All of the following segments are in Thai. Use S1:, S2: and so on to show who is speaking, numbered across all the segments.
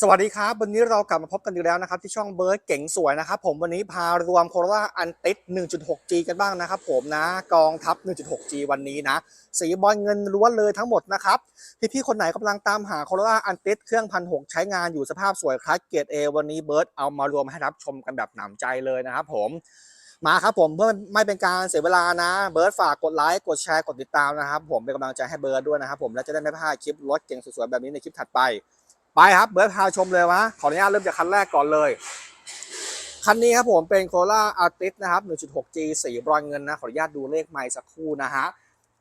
S1: สวัสดีครับ วันนี้เรากลับมาพบกันอีกแล้วนะครับ ที่ช่องเบิร์ดเก๋งสวยนะครับผมวันนี้พารวมโคโรล่าอันติด 1.6G กันบ้างนะครับผมนะกองทัพ 1.6G วันนี้นะ สีบอลเงินล้วนเลยทั้งหมดนะครับ พี่ๆคนไหนกำลังตามหาโคโรล่าอันติดเครื่องพันหใช้งานอยู่สภาพสวยคลาสเกรด A วันนี้เบิร์ดเอามารวมให้รับชมกันแบบหนำใจเลยนะครับผมมาครับผมเพื่อไม่เป็นการเสียเวลานะ เบิร์ดฝากกดไลค์กดแชร์กดติดตามนะครับผมเป็นกำลังใจให้เบิร์ดด้วยนะครับผมและจะได้ไม่พลาดคลิปรถเก๋งสวยๆแบบนี้ในคลิปถัดไป ไปครับเบิร์ดพาชมเลยวะขออนุญาตเริ่มจากคันแรกก่อนเลย คันนี้ครับผมเป็นโคล่าอาร์ติสนะครับ 1.6G สีบรอนเงินนะ ขออนุญาตดูเลขไมล์สักครู่นะฮะ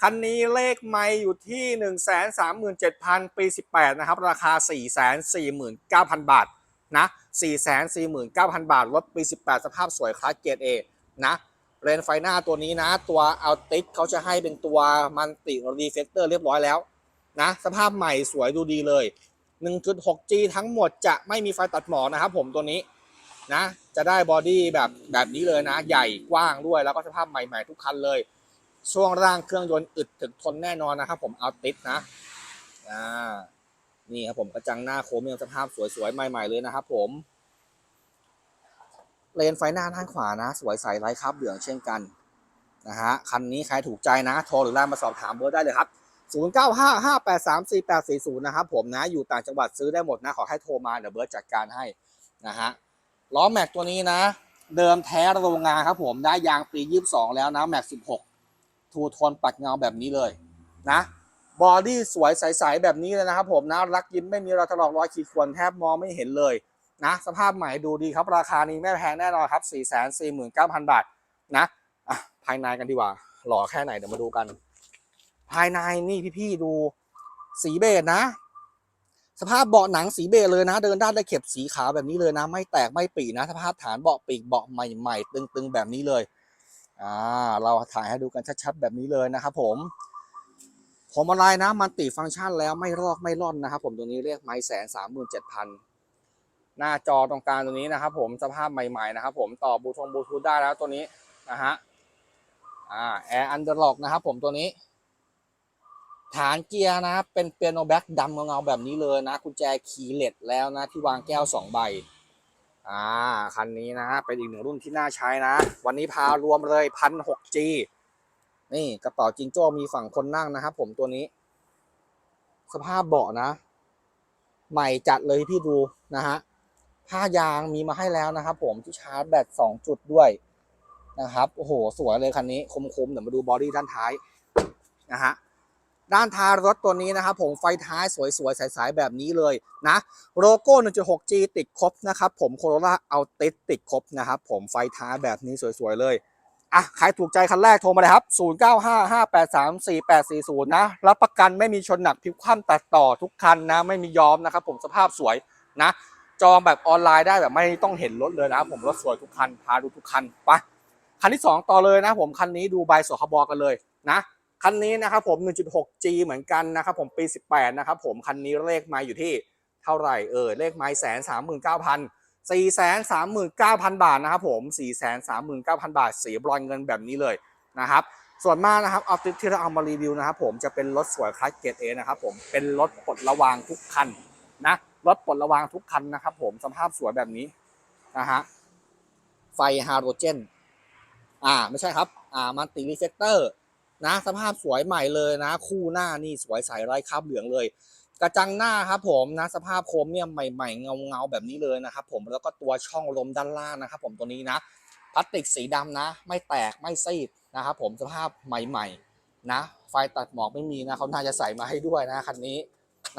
S1: คันนี้เลขไมล์อยู่ที่ 137,000 ปี 18 นะครับ ราคา 449,000 บาทนะ449,000 บาท รถปี 18 สภาพสวยคลาสเกรด A นะเรนไฟหน้าตัวนี้นะ ตัวอัลติสเขาจะให้เป็นตัวมันติรีเฟกเตอร์เรียบร้อยแล้วนะ สภาพใหม่สวยดูดีเลย 1.6G ทั้งหมดจะไม่มีไฟตัดหมอกนะครับผมตัวนี้นะ จะได้บอดี้แบบแบบนี้เลยนะ ใหญ่กว้างด้วยแล้วก็สภาพใหม่ๆทุกคันเลย ช่วงร่างเครื่องยนต์อึดถึกทนแน่นอนนะครับผมเอาติดนะอ่านี่ครับผมกระจังหน้าโคมีสภาพสวยๆใหม่ ๆเลยนะครับผมเลนไฟหน้าด้านขวานะ สวยใสไร้คราบเหลืองเช่นกันนะฮะคันนี้ใครถูกใจนะ โทรหรือไลน์มาสอบถามเบอร์ได้เลยครับ 0955834840 นะครับผมนะ อยู่ต่างจังหวัดซื้อได้หมดนะ ขอให้โทรมาเดี๋ยวเบิร์ตจัดการให้นะฮะล้อแม็กตัวนี้นะ เดิมแท้โรงงานครับผมได้ยางปี 22 แล้วนะแม็ก16 ทูโทนปัดเงาแบบนี้เลยนะบอดี้สวยใสๆแบบนี้เลยนะครับผมนะ รักยิ้มไม่มีรอยถลอกรอยขีดข่วนแทบมองไม่เห็นเลยนะ สภาพใหม่ดูดีครับ ราคานี้ไม่แพงแน่นอนครับ 449,000 บาทนะอะภายในกันดีกว่า หล่อแค่ไหนเดี๋ยวมาดูกัน ภายในนี่พี่ๆดูสีเบจนะ สภาพเบาะหนังสีเบจเลยนะ เดินด้านได้เข็บสีขาวแบบนี้เลยนะ ไม่แตกไม่ปีนะ สภาพฐานเบาะปีกเบาะใหม่ๆ ตึงๆแบบนี้เลยอ่าเราถ่ายให้ดูกันชัดๆแบบนี้เลยนะครับผมผมอะไรนะ มันติฟังก์ชันแล้วไม่รอกไม่ร่อนนะครับ ผมตัวนี้เรียกไม้แสนสามหมื่นเจ็ดพันหน้าจอตรงกลางตัวนี้นะครับ ผมสภาพใหม่ๆนะครับ ผมต่อบลูทงบลูทูธได้แล้วตัวนี้นะฮะอ่าแอร์อันเดอร์ล็อกนะครับ ผมตัวนี้ ฐานเกียร์นะครับเป็นเปียโนแบ็กดำเงาๆแบบนี้เลยนะกุญแจคีย์เลสแล้วนะที่วางแก้วสองใบอ่าคันนี้นะเป็นอีกหนึ่งรุ่นที่น่าใช้นะ วันนี้พารวมเลยพันหกจีนี่กระเป๋าจิงโจ้มีฝั่งคนนั่งนะครับผมตัวนี้ สภาพเบาะนะ ใหม่จัดเลยพี่ดูนะฮะผ้ายางมีมาให้แล้วนะครับผมที่ชาร์จแบตสองจุดด้วยนะครับโอ้โหสวยเลยคันนี้คมๆเดี๋ยวมาดูบอดี้ด้านท้ายนะฮะ ด้านท้ายรถตัวนี้นะครับผมไฟท้ายสวยๆใสๆแบบนี้เลยนะโลโก้ 1.6G ติดครบนะครับผมโคโรล่าเอาติดติดครบนะครับผมไฟท้ายแบบนี้สวยๆเลยอะใครถูกใจคันแรกโทรมาเลยครับ 0955834840 นะ รับประกันไม่มีชนหนักพลิกคว่ำตัดต่อทุกคันนะ ไม่มียอมนะครับผมสภาพสวยนะ จองแบบออนไลน์ได้แบบไม่ต้องเห็นรถเลยนะผมรถสวยทุกคัน พาดูทุกคันไปคันที่สองต่อเลยนะผมคันนี้ดูใบสคบกันเลยนะ คันนี้นะครับผม 1.6G เหมือนกันนะครับผมปี 18 นะครับผม คันนี้เลขไม้อยู่ที่เท่าไหร่เออเลขไม้แสนสามหมื่นเก้าพันสี่แสนสามหมื่นเก้าพันบาทนะครับผมสี่แสนสามหมื่นเก้าพันบาท สีบรอนเงินแบบนี้เลยนะครับส่วนมากนะครับออฟฟิศที่เราเอามารีวิวนะครับผมจะเป็นรถสวยคลาสเกรดเอนะครับผมเป็นรถปลดระวางทุกคันนะรถปลดระวางทุกคันนะครับผมสภาพสวยแบบนี้นะฮะไฟฮาโลเจนอ่าไม่ใช่ครับอ่ามันติรีเฟกเตอร์ นะ สภาพสวยใหม่เลยนะ คู่หน้านี่สวยใสไร้คราบเหลืองเลย กระจังหน้าครับผมนะสภาพโครเมียมใหม่ๆเงาเงาๆแบบนี้เลยนะครับผมแล้วก็ตัวช่องลมด้านล่างนะครับ ผมตัวนี้นะพลาสติกสีดำนะ ไม่แตกไม่ซีดนะครับผมสภาพใหม่ๆนะ ไฟตัดหมอกไม่มีนะเขาน่าจะใส่มาให้ด้วยนะคันนี้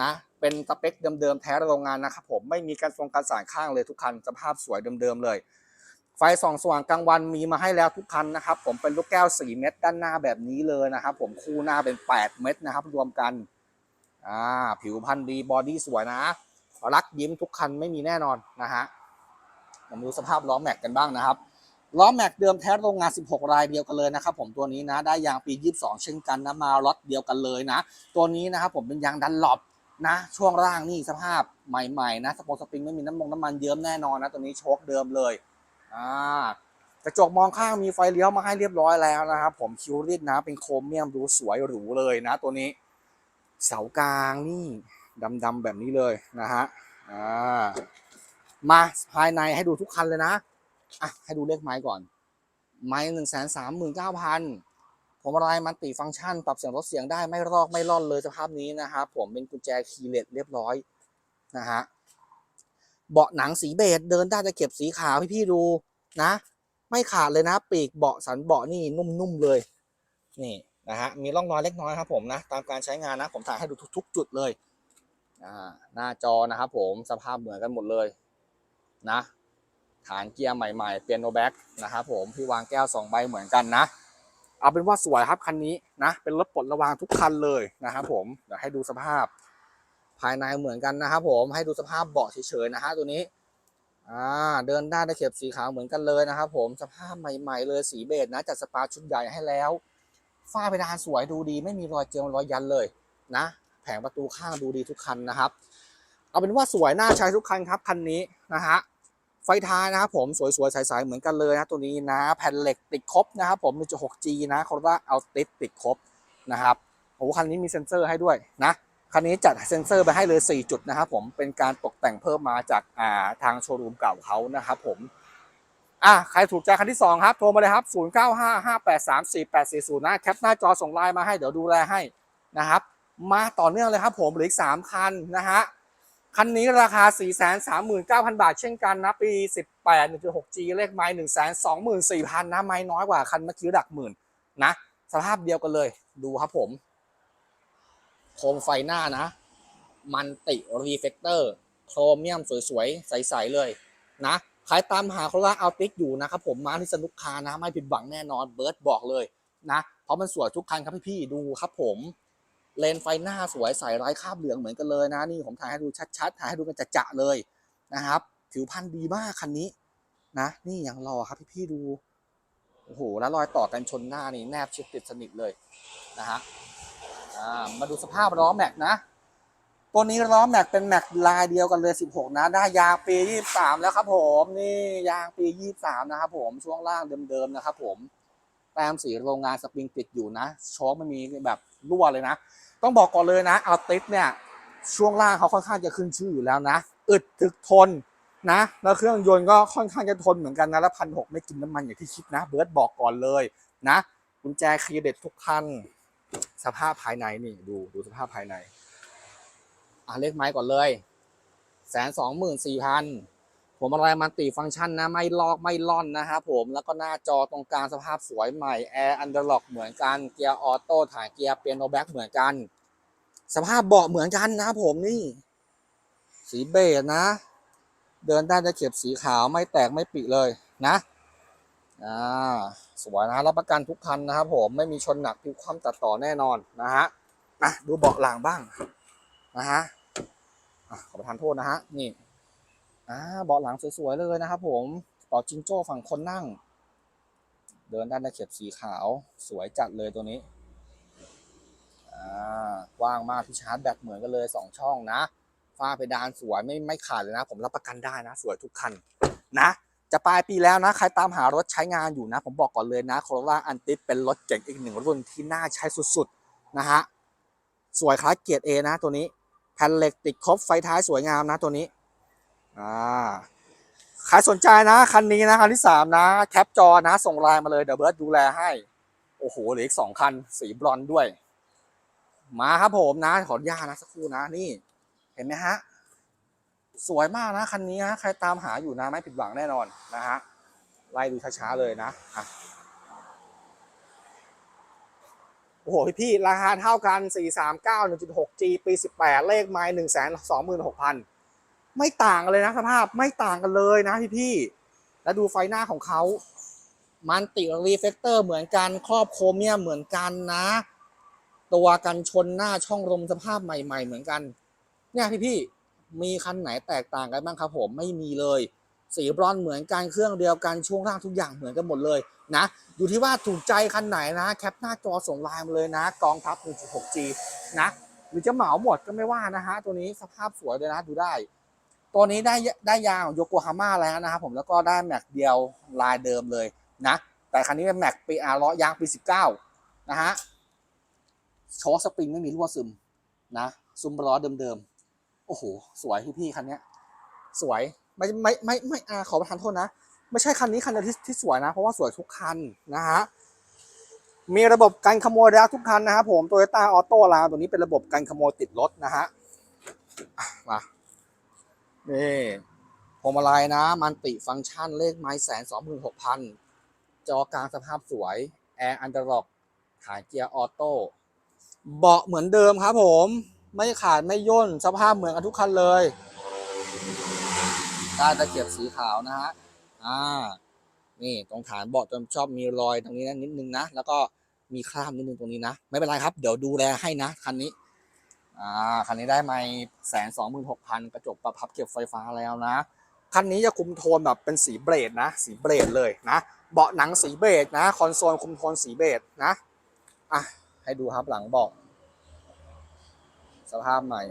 S1: นะเป็นสเปคเดิมๆแท้โรงงานนะครับผมไม่มีการทรงการสานข้างเลยทุกคันสภาพสวยเดิมๆเลย ไฟส่องสว่างกลางวันมีมาให้แล้วทุกคันนะครับ ผมเป็นลูกแก้ว 4 เม็ดด้านหน้าแบบนี้เลยนะครับ ผมคู่หน้าเป็น 8 เม็ดนะครับ รวมกันอ่าผิวพรรณดีบอดี้สวยนะ รักยิ้มทุกคันไม่มีแน่นอนนะฮะผมดูสภาพล้อแม็กกันบ้างนะครับล้อแม็กเดิมแท้โรงงาน 16 รายเดียวกันเลยนะครับผมตัวนี้นะได้ยางปี 22 เช่นกันนะมาล็อตเดียวกันเลยนะ ตัวนี้นะครับผมเป็นยางดันหลบนะช่วงล่างนี่สภาพใหม่ๆนะสปอร์ตสปริงไม่มีน้ำมันน้ำมันเยิ้มแน่นอนนะตัวนี้โชคเดิมเลย อ่ากระจกมองข้างมีไฟเลี้ยวมาให้เรียบร้อยแล้วนะครับ ผมคิวริดนะเป็นโครเมียมดูสวยหรูเลยนะ ตัวนี้ เสากลางนี่ดำๆแบบนี้เลยนะฮะอ่ามาภายในให้ดูทุกคันเลยนะอะให้ดูเลขไม้ก่อน ไม้หนึ่งแสนสามหมื่นเก้าพันผมอะไรมันติฟังก์ชัน ปรับเสียงลดเสียงได้ไม่รอกไม่ร่อนเลยสภาพนี้นะครับผมเป็นกุญแจคีย์เลสเรียบร้อยนะฮะ เบาะหนังสีเบจเดินได้จะเก็บสีขาวให้พี่ดูนะ ไม่ขาดเลยนะ ปีกเบาะสันเบาะนี่นุ่มๆเลยนี่นะฮะมีร่องรอยเล็กน้อยครับผมนะตามการใช้งานนะผมถ่ายให้ดูทุก ๆ จุดเลยอ่าหน้าจอนะครับผมสภาพเหมือนกันหมดเลยนะฐานเกียร์ใหม่ๆเปียโนแบ็กนะครับผมพี่วางแก้วสองใบเหมือนกันนะ เอาเป็นว่าสวยครับคันนี้นะ เป็นรถปลดระวางทุกคันเลยนะครับผมเดี๋ยวให้ดูสภาพ ภายในเหมือนกันนะครับผมให้ดูสภาพเบาะเฉยๆนะฮะตัวนี้อ่าเดินได้ได้เข็บสีขาวเหมือนกันเลยนะครับผมสภาพใหม่ๆเลยสีเบจนะจัดสปาชุดใหญ่ให้แล้วฝ้าเพดานสวยดูดี ไม่มีรอยเจิมรอยยันเลยนะ แผงประตูข้างดูดีทุกคันนะครับ เอาเป็นว่าสวยน่าใช้ทุกคันครับคันนี้นะฮะไฟท้ายนะครับผมสวยๆใสๆเหมือนกันเลยนะตัวนี้นะแผ่นเหล็กติดครบนะครับผม 1.6G นะเขาเรียกว่าเอาติดติดครบนะครับโอ้โหคันนี้มีเซ็นเซอร์ให้ด้วยนะ คันนี้จัดเซ็นเซอร์ไปให้เลย 4 จุดนะครับผมเป็นการตกแต่งเพิ่มมาจากาทางโชว์รูมเก่าเขานะครับผมอะใครถูกใจคันที่ 2 ครับ โทรมาเลยครับ 0955834840นะแคปหน้าจอส่งไลน์มาให้เดี๋ยวดูแลให้นะครับ มาต่อเนื่องเลยครับผมเหลืออีก 3 คันนะฮะคันนี้ราคา 439,000 บาท เช่นกันนะ ปี 18 1.6G เลขไม้124,000นะไม้น้อยกว่าคันเมื่อกี้หลักหมื่นนะ สภาพเดียวกันเลยดูครับผม โคมไฟหน้านะ มันติรีเฟกเตอร์โครเมียมสวยๆ ใสๆเลยนะใครตามหาโคราเอาติกอยู่นะครับผมมาที่สนุกคานะ ไม่ผิดหวังแน่นอนเบิร์ดบอกเลยนะ เพราะมันสวยทุกคันครับพี่ๆดูครับผมเลนไฟหน้าสวยใสไร้คราบเหลืองเหมือนกันเลยนะ นี่ผมถ่ายให้ดูชัดๆถ่ายให้ดูกันจะๆเลยนะครับ ผิวพรรณดีมากคันนี้นะ นี่อย่างรอครับพี่ๆดูโอ้โหแล้วรอยต่อกันชนหน้านี่แนบชิดติดสนิทเลยนะฮะ อ่ามาดูสภาพล้อแม็กนะ ตัวนี้ล้อแม็กเป็นแม็กลายเดียวกันเลย 16 นะได้ยางปี 23 แล้วครับผมนี่ยางปี 23 นะครับผมช่วงล่างเดิมๆนะครับผมแต้มสีโรงงานสปริงติดอยู่นะโชคไม่มีแบบรั่วเลยนะ ต้องบอกก่อนเลยนะเอาติสเนี่ยช่วงล่างเขาค่อนข้างจะขึ้นชื่ออยู่แล้วนะอึดถึกทนนะแล้วเครื่องยนต์ก็ค่อนข้างจะทนเหมือนกันนะแล้วพันหกไม่กินน้ำมันอย่างที่คิดนะ เบิร์ดบอกก่อนเลยนะกุญแจคีย์เด็ดทุกคัน สภาพภายในนี่ดูดูสภาพภายใน อะเลขไม้ก่อนเลยแสนสองหมื่นสี่พันผมอะไรมันติฟังก์ชันนะ ไม่ลอกไม่ล่อนนะครับผมแล้วก็หน้าจอตรงกลางสภาพสวยใหม่แอร์อันเดอร์ล็อกเหมือนกันเกียร์ออโต้ถ่ายเกียร์เปียโนแบ็กเหมือนกัน สภาพเบาะเหมือนกันนะครับผมนี่ สีเบจนะ เดินได้จะเข็บสีขาวไม่แตกไม่ปิเลยนะ อ่าสวยนะรับประกันทุกคันนะครับผมไม่มีชนหนักพลิกคว่ำตัดต่อแน่นอนนะฮะอะดูเบาะหลังบ้างนะฮะอะขอประทานโทษนะฮะนี่อ่าเบาะหลังสวยๆเลยนะครับผมต่อจิงโจ้ฝั่งคนนั่ง เดินด้านตะเข็บสีขาว สวยจัดเลยตัวนี้อ่ากว้างมากที่ชาร์จแบตเหมือนกันเลยสองช่องนะฝ้าเพดานสวยไม่ไม่ขาดเลยนะ ผมรับประกันได้นะ สวยทุกคันนะ จะปลายปีแล้วนะ ใครตามหารถใช้งานอยู่นะ ผมบอกก่อนเลยนะโคโรล่าอันติเป็นรถเจ๋งอีกหนึ่งรุ่นที่น่าใช้สุดๆนะฮะสวยคล้ายเกียร์ A นะตัวนี้แผ่นเหล็กติดครบไฟท้ายสวยงามนะตัวนี้อ่าใครสนใจนะคันนี้นะคันที่สามนะแคปจอนะ ส่งไลน์มาเลยเดี๋ยวเบิร์ดดูแลให้ โอ้โหเหลืออีกสองคันสีบรอนซ์ด้วย มาครับผมนะขออนุญาตนะสักครู่นะนี่ เห็นไหมฮะ สวยมากนะคันนี้นะใครตามหาอยู่นะไม่ผิดหวังแน่นอนนะฮะไล่ดูช้าๆเลยนะอะโอ้โหพี่ๆราคาเท่ากัน 439 1.6G ปี 18 เลขไม้126,000 ไม่ต่างกันเลยนะสภาพไม่ต่างกันเลยนะพี่พี่ๆแล้วดูไฟหน้าของเขามันติรีเฟกเตอร์เหมือนกันครอบโครเมียเหมือนกันนะ ตัวกันชนหน้าช่องลมสภาพใหม่ ๆ เหมือนกัน เนี่ยพี่พี่ๆ มีคันไหนแตกต่างกันบ้างครับผมไม่มีเลย สีบรอนเหมือนกันเครื่องเดียวกันช่วงล่างทุกอย่างเหมือนกันหมดเลยนะอยู่ที่ว่าถูกใจคันไหนนะแคปหน้าจอส่งไลน์มาเลยนะกองทัพ 1.6G นะหรือจะเหมาหมดก็ไม่ว่านะฮะตัวนี้สภาพสวยเลยนะดูได้ ตัวนี้ได้ได้ยางโยโกฮาม่าแล้วนะครับผมแล้วก็ได้แม็กเดียวลายเดิมเลยนะแต่คันนี้เป็นแม็กปีอาร์ล้อยางปี19นะฮะโชว์สปริงไม่มีรั่วซึมนะซุ้มล้อเดิมๆ โอ้โหสวยพี่ๆคันนี้สวยไม่ไม่ไม่ไม่อาขอประทานโทษนะไม่ใช่คันนี้คันเดียวที่ที่สวยนะ เพราะว่าสวยทุกคันนะฮะมีระบบการขโมยแล้วทุกคันนะครับผมโตโยต้าออโต้ลาตัวนี้เป็นระบบการขโมยติดรถนะฮะอะมานี่พวงมาลัยนะ มันติฟังก์ชันเลขไม้แสนสองหมื่นหกพันจอกลางสภาพสวยแอร์อันเดอร์ล็อกขายเกียร์ออโต้เบาะเหมือนเดิมครับผม ไม่ขาดไม่ย่นสภาพเหมือนกันทุกคันเลยได้ตะเกียบสีขาวนะฮะ อ่า นี่ตรงฐานเบาะจนชอบมีรอยตรงนี้นะนิดนึงนะ แล้วก็มีคราบนิดนึงตรงนี้นะ ไม่เป็นไรครับ เดี๋ยวดูแลให้นะคันนี้ อ่า คันนี้ได้ไม่แสนสองหมื่นหกพันกระจกประพับเก็บไฟฟ้าแล้วนะ คันนี้จะคุมโทนแบบเป็นสีเบรดนะ สีเบรดเลยนะ เบาะหนังสีเบรดนะ คอนโซลคุมโทนสีเบรดนะ อะ ให้ดูครับหลังเบาะ สภาพใหม่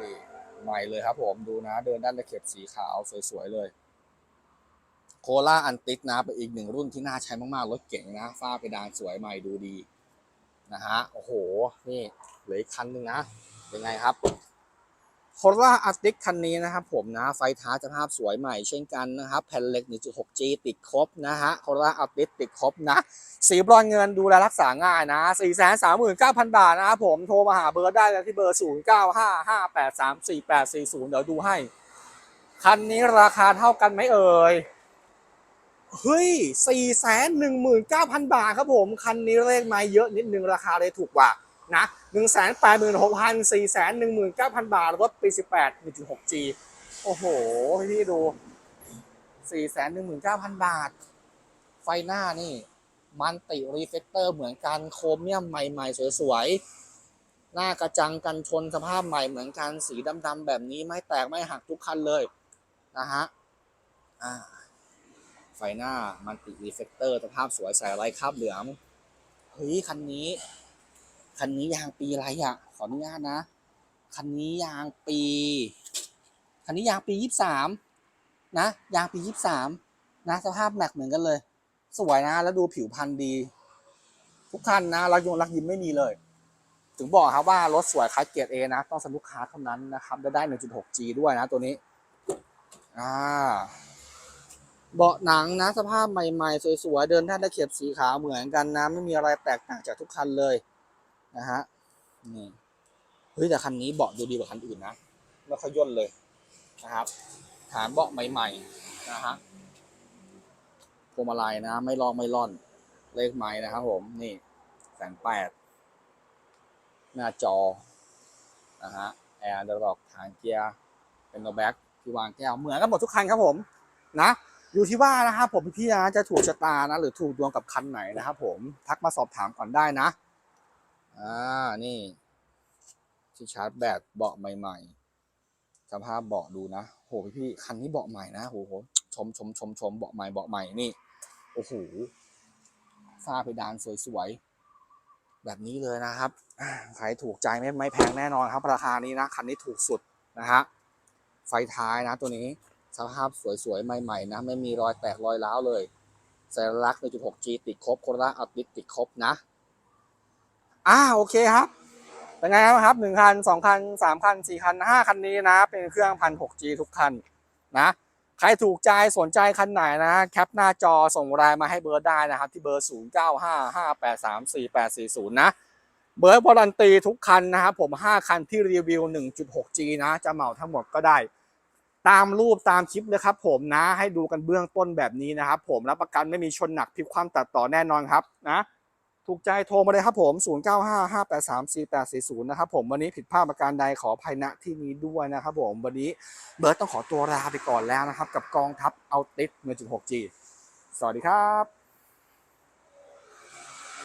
S1: นี่ใหม่เลยครับผมดูนะ เดินด้านตะเข็บสีขาวสวยๆเลยโคล่าอันติสนะเป็นอีกหนึ่งรุ่นที่น่าใช้มากๆรถเก่งนะฝ้าเพดานสวยใหม่ดูดีนะฮะโอ้โหนี่เหลืออีกคันหนึ่งนะเป็นไงครับ โคล่าอันติกคันนี้นะครับผมนะไฟท้ายสภาพสวยใหม่เช่นกันนะครับแผ่นเหล็ก 1.6G ติดครบนะฮะโคล่าอันติกติดครบนะ สีบรอนเงินดูแลรักษาง่ายนะ 439,000 บาทนะครับผมโทรมาหาเบอร์ได้เลยที่เบอร์ 0955834840 เดี๋ยวดูให้ คันนี้ราคาเท่ากันไหมเอ่ยเฮ้ย 419,000 บาทครับผม คันนี้เลขไม้เยอะนิดนึงราคาเลยถูกกว่านะ 186,000 419,000 บาทรถปี 18 1.6G โอ้โห พี่ดู 419,000 บาท ไฟหน้านี่ มันติรีเฟกเตอร์เหมือนกันโครเมียมใหม่ ๆ สวย ๆ หน้ากระจังกันชนสภาพใหม่เหมือนกัน สีดำ ๆ แบบนี้ไม่แตกไม่หักทุกคันเลย นะฮะอ่าไฟหน้ามันติรีเฟกเตอร์สภาพสวยใส่อะไรคราบเหลืองเฮ้ยคันนี้ คันนี้ยางปีอะไรอะขออนุญาตนะ คันนี้ยางปี คันนี้ยางปียี่สามนะ ยางปียี่สามนะสภาพแม็กเหมือนกันเลย สวยนะ แล้วดูผิวพรรณดี ทุกคันนะรักยงรักยิ้มไม่มีเลย ถึงบอกครับว่ารถสวยคัสเกียร์เอนะ ต้องสำลูกค้าเท่านั้นนะครับได้ได้ 1.6G ด้วยนะตัวนี้ อ่าเบาะหนังนะสภาพใหม่ ๆ สวย ๆ เดินท่านตะเข็บสีขาวเหมือนกันนะ ไม่มีอะไรแตกต่างจากทุกคันเลย นะฮะนี่เฮ้ยแต่คันนี้เบาะดูดีกว่าคันอื่นนะไม่ค่อยย่นเลยนะครับ ฐานเบาะใหม่ๆนะฮะพวงมาลัยนะ ไม่ลอกไม่ล่อน เลขไม้นะครับผมนี่แสนแปดหน้าจอนะฮะแอร์เดอร์ล็อกฐานเกียร์เป็นโนแบ็กที่วางแก้วเหมือนกันหมดทุกคันครับผมนะอยู่ที่ว่านะครับผมพี่ๆนะจะถูกชะตานะหรือถูกดวงกับคันไหนนะครับผมทักมาสอบถามก่อนได้นะ อ่า นี่ ที่ชาร์จแบตเบาะใหม่ ๆ สภาพเบาะดูนะ โหพี่ๆคันนี้เบาะใหม่นะโหโหชมชมชมชมเบาะใหม่เบาะใหม่นี่ โอ้โหฝ้าเพดานสวยๆ แบบนี้เลยนะครับอ่าใครถูกใจไม่ไม่แพงแน่นอนครับราคานี้นะ คันนี้ถูกสุดนะฮะ ไฟท้ายนะตัวนี้ สภาพสวยๆ ใหม่ๆ นะ ไม่มีรอยแตกรอยร้าวเลยสัญลักษณ์ 1.6G ติดครบโคราอัลติติดครบนะ อ่าโอเคครับเป็นไงครับหนึ่งคันสองคันสามคันสี่คันห้าคันนี้นะ เป็นเครื่องพันหก G ทุกคันนะใครถูกใจสนใจคันไหนนะแคปหน้าจอส่งไลน์มาให้เบอร์ได้นะครับ ที่เบอร์ 0 9 5 5 8 3 4 8 4 0 นะ เบอร์บอลันตีทุกคันนะครับผม 5 คันที่รีวิว 1.6G นะ จะเหมาทั้งหมดก็ได้ ตามรูปตามคลิปเลยครับผมนะให้ดูกันเบื้องต้นแบบนี้นะครับผมรับประกันไม่มีชนหนักพลิกความตัดต่อแน่นอนครับนะ ถูกใจโทรมาเลยครับผม 0955834840 นะครับผมวันนี้ผิดพลาดประการใดขออภัยณที่นี้ด้วยนะครับผม วันนี้เบิร์ตต้องขอตัวลาไปก่อนแล้วนะครับ กับกองทัพเอาติส 1.6G สวัสดีครับ